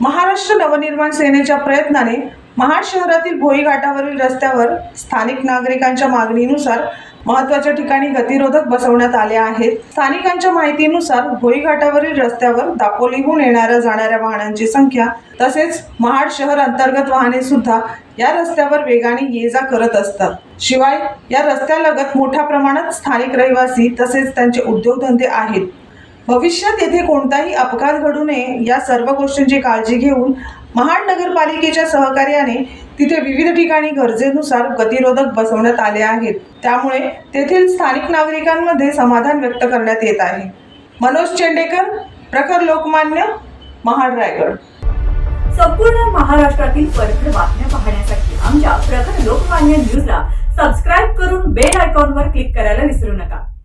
महाराष्ट्र नवनिर्माण सेनेच्या प्रयत्नाने महाड शहरातील भोई घाटावरील रस्त्यावर स्थानिक नागरिकांच्या मागणीनुसार महत्त्वाच्या ठिकाणी गतिरोधक बसवण्यात आले आहेत. स्थानिकांच्या माहितीनुसार भोई घाटावरील रस्त्यावर दापोलीहून येणाऱ्या जाणाऱ्या वाहनांची संख्या तसेच महाड शहर अंतर्गत वाहने सुद्धा या रस्त्यावर वेगाने ये जा करत असतात. शिवाय या रस्त्यालगत मोठ्या प्रमाणात स्थानिक रहिवासी तसेच त्यांचे उद्योगधंदे आहेत. भविष्यात येथे कोणताही अपघात घडू नये या सर्व गोष्टींची काळजी घेऊन महाड नगरपालिकेच्या सहकार्याने तिथे विविध ठिकाणी गरजेनुसार गतिरोधक बसवण्यात आले आहेत. त्यामुळे तेथील स्थानिक नागरिकांमध्ये समाधान व्यक्त करण्यात येत आहे. मनोज चेंडेकर प्रखर लोकमान्य महाड रायगड. संपूर्ण महाराष्ट्रातील परखड बातम्या पाहण्यासाठी आमच्या प्रखर लोकमान्य न्यूजला सबस्क्राईब करून बेल आयकॉनवर क्लिक करायला विसरू नका.